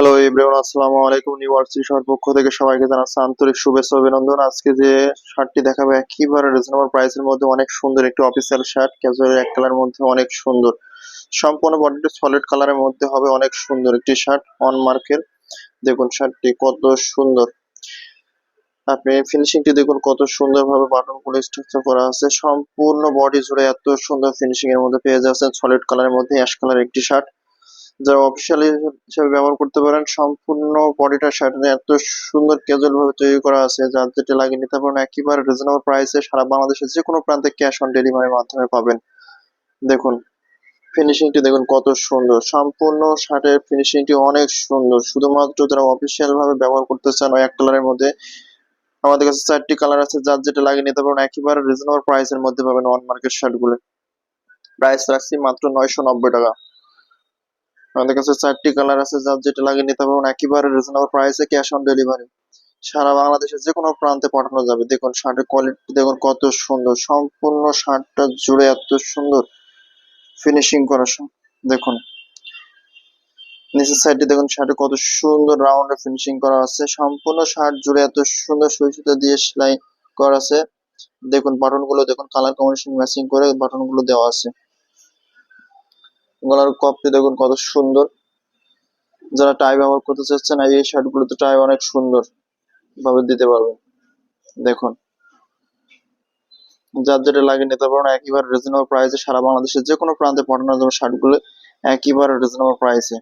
Hello everyone আসসালামু আলাইকুম university শহর পক্ষ থেকে সবাইকে জানাচ্ছি আন্তরিক শুভেচ্ছা অভিনন্দন। আজকে যে শার্টটি দেখাবে একেবারে রিজনেবল প্রাইসের মধ্যে অনেক সুন্দর একটি অফিসিয়াল শার্ট ক্যাজুয়াল এক কালার মধ্যে অনেক সুন্দর। সম্পূর্ণ বডিটি সলিড কালারের মধ্যে হবে, অনেক সুন্দর একটি শার্ট অন মার্কের দেখুন শার্টটি কত সুন্দর। আপনি ফিনিশিংটি দেখুন কত সুন্দরভাবে বাটনগুলো স্ট্রাকচার করা আছে। সম্পূর্ণ বডি জুড়ে এত সুন্দর ফিনিশিং এর মধ্যে পেয়ে যাচ্ছেন সলিড কালারের মধ্যে অ্যাশ কালার একটি শার্ট যারা অফিসিয়ালি হিসেবে ব্যবহার করতে পারেন, সম্পূর্ণ বডিটা শার্টে এত সুন্দর ক্যাজুয়াল ভাবে তৈরি করা আছে, যার যেটা লাগিয়ে নিতে পারেন একেবারে রিজনেবল প্রাইসে সারা বাংলাদেশের যে কোনো প্রান্তে ক্যাশ অন ডেলিভারির মাধ্যমে পাবেন। দেখুন ফিনিশিংটি দেখুন কত সুন্দর। সম্পূর্ণ শার্টের ফিনিশিংটি অনেক সুন্দর। শুধুমাত্র যারা অফিসিয়াল ভাবে ব্যবহার করতে চান এক কালারের মধ্যে, আমাদের কাছে চারটি কালার আছে, যার যেটা লাগিয়ে নিতে পারেন একেবারে রিজনেবল প্রাইসের মধ্যে পাবেন ওয়ান মার্কেট শার্টগুলো প্রাইস রাখছি মাত্র নয়শো নব্বই টাকা। আমাদের কাছে চারটি কালার আছে, যার যেটা লাগিয়ে নিতে পারবেন একেবারে রিজনেবল প্রাইসে ক্যাশ অন ডেলিভারি সারা বাংলাদেশের যে কোনো প্রান্তে পাঠানো যাবে। দেখুন, শার্টের কোয়ালিটি দেখুন কত সুন্দর। সম্পূর্ণ শার্টটা জুড়ে এত সুন্দর ফিনিশিং করা দেখুন, নিচের সাইডে দেখুন শার্টে কত সুন্দর রাউন্ডে ফিনিশিং করা আছে। সম্পূর্ণ শার্ট জুড়ে এত সুন্দর সুতা দিয়ে সেলাই করা আছে। দেখুন বাটনগুলো, দেখুন কালার কম্বিনেশন ম্যাচিং করে বাটনগুলো দেওয়া আছে। গলার কপটি দেখুন কত সুন্দর। যারা টাই ব্যবহার করতে চাচ্ছেন, এই শার্ট গুলোতে টাই অনেক সুন্দর ভাবে দিতে পারবেন। দেখুন। যার যেটা লাগে নিতে পারেন একইবার রিজনেবল প্রাইসে সারা বাংলাদেশের যে কোনো প্রান্তে পাঠানোর জন্য শার্টগুলো একইবার রিজনেবল প্রাইসে